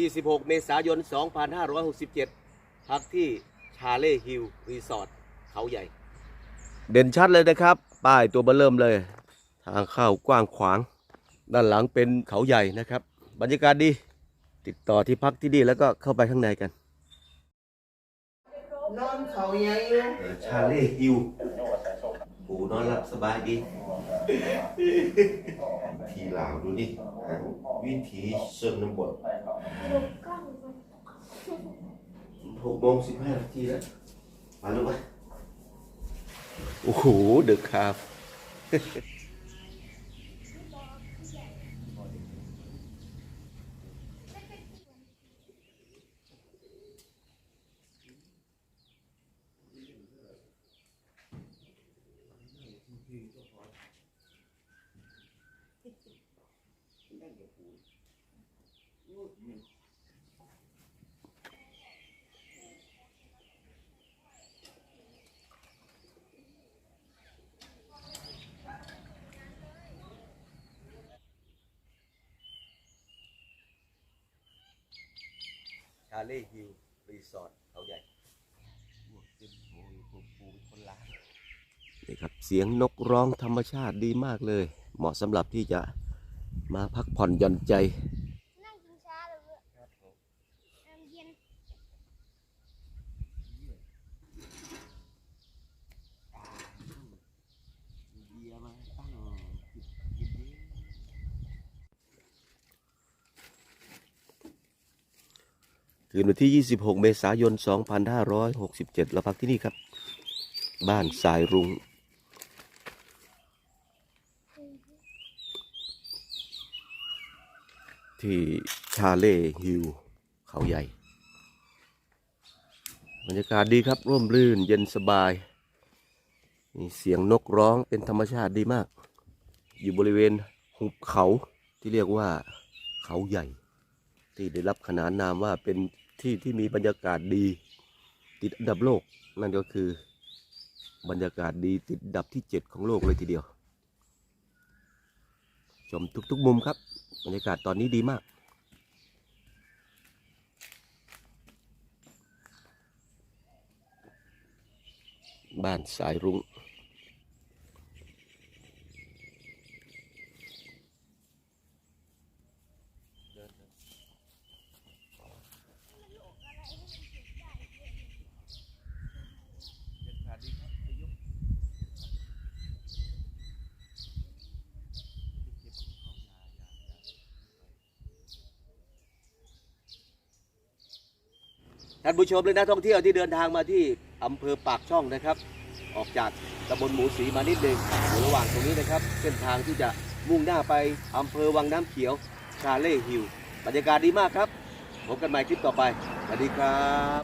26 เมษายน 2567 พักที่ชาเล่ฮิลรีสอร์ทเขาใหญ่ เด่นชัดเลยนะครับ ป้ายตัวเบอร์เริ่มเลย ทางเข้ากว้างขวาง ด้านหลังเป็นเขาใหญ่นะครับ บรรยากาศดี ติดต่อที่พักที่นี่แล้วก็เข้าไปข้างในกัน นอนเขาใหญ่อยู่ชาเล่ฮิลปูนอนหลับสบายดีที ลาวดูนี่วิถีชนบทหกโมงสิบห้านาทีแล้ว มาลูกไปโอ้โหเดื อดครับชาเล่ฮิลรีสอร์ทเขาใหญ่นี่ครับ เสียงนกร้องธรรมชาติดีมากเลย เหมาะสำหรับที่จะ มาพักผ่อนหย่อนใจนั่งกินช้าเลยเว้ยน้ำเย็นคืนวันที่ 26 เมษายน 2567 เราพักที่นี่ครับ บ้านสายรุง้ง ที่ชาเล่ฮิลเขาใหญ่บรรยากาศดีครับร่มรื่นเย็นสบายมีเสียงนกร้องเป็นธรรมชาติดีมาก อยู่บริเวณหุบเขาที่เรียกว่าเขาใหญ่ ที่ได้รับขนานนามว่าเป็นที่ที่มีบรรยากาศดี ติดอันดับโลก นั่นก็คือบรรยากาศดีติดดับที่ 7 ของโลกเลยทีเดียว ชมทุกๆมุมครับ บรรยากาศตอนนี้ดีมาก บ้านสายรุง้ง ท่านผู้ชมและนักท่องเที่ยวที่เดินทางมาที่อำเภอปากช่องนะครับ ออกจากตำบลหมูสีมานิดหนึ่งอยู่ระหว่างตรงนี้นะครับ เส้นทางที่จะมุ่งหน้าไปอำเภอวังน้ำเขียวชาเล่ฮิลบรรยากาศดีมากครับพบกันใหม่คลิปต่อไปสวัสดีครับ